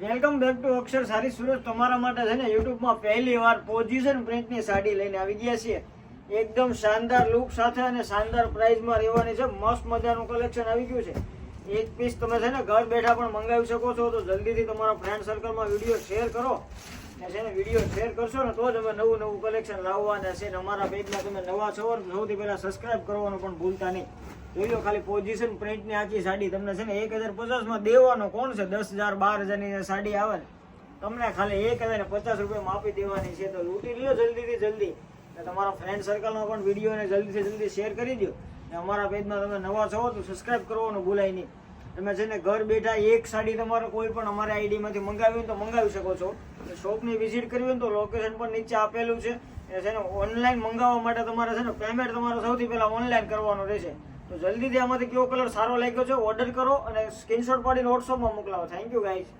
Welcome back to અક્ષર સારી સુરત તમારા માટે છે ને યુટ્યુબમાં પહેલી વાર પોઝિશન પ્રિન્ટની સાડી લઈને આવી ગયા છીએ. એકદમ શાનદાર લુક સાથે અને શાનદાર પ્રાઇસમાં રહેવાની છે. મસ્ત મજાનું કલેક્શન આવી ગયું છે. એક પીસ તમે છે ને ઘર બેઠા પણ મંગાવી શકો છો. તો જલ્દીથી તમારા ફ્રેન્ડ સર્કલમાં વીડિયો શેર કરો. અને છે ને વીડિયો શેર કરશો ને તો જ અમે નવું નવું કલેક્શન લાવવાના છે. ને અમારા પેજમાં તમે નવા છો અને સૌથી પહેલાં સબસ્ક્રાઇબ કરવાનું પણ ભૂલતા નહીં. લો ખાલી પોઝિશન પ્રિન્ટની આખી સાડી. તમને છે ને એક હજાર પચાસમાં દેવાનો કોણ છે? દસ હજાર બાર હજારની ની સાડી આવે ને, તમને ખાલી એક હજાર પચાસ રૂપિયામાં આપી દેવાની છે. તો લૂંટી લ્યો જલ્દીથી જલ્દી. ને તમારા ફ્રેન્ડ સર્કલમાં પણ વિડીયોને જલ્દીથી જલ્દી શેર કરી દો ને અમારા પેજમાં તમે નવા છો તો સબસ્ક્રાઇબ કરવાનું ભૂલાય નહીં. તમે છે ને ઘર બેઠા એક સાડી તમારે કોઈ પણ અમારા આઈડીમાંથી મંગાવી તો મંગાવી શકો છો. શોપની વિઝિટ કરવી હોય તો લોકેશન પણ નીચે આપેલું છે. એ છે ને ઓનલાઈન મંગાવવા માટે તમારે છે ને પેમેન્ટ તમારે સૌથી પહેલાં ઓનલાઈન કરવાનું રહેશે. તો જલ્દીથી આમાંથી કયો કલર સારો લાગ્યો છે ઓર્ડર કરો અને સ્ક્રીનશોટ પાડીને વોટ્સઅપમાં મોકલાવો. Thank you guys